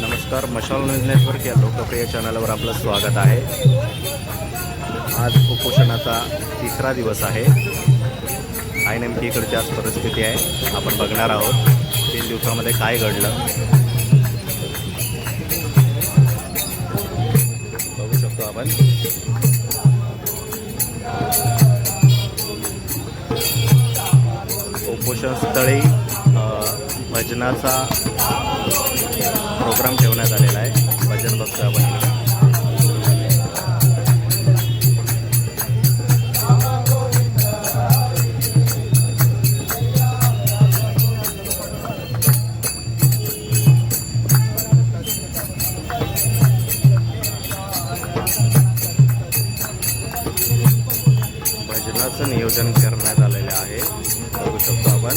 नमस्कार मशाल news network या लोकप्रिय चॅनलवर आपलं स्वागत आहे. आज कुपोषणाचा तिसरा दिवस आहे. काय नेमकी इकडची आज परिस्थिती आहे आपण बघणार आहोत. तीन दिवसामध्ये काय घडलं? बघू शकतो आपण. पोषण स्थळी अ, भजनाचा प्रोग्राम ठेवण्यात आला. आयोजनाचं नियोजन करण्यात आलेलं आहे. बघू शकतो आपण.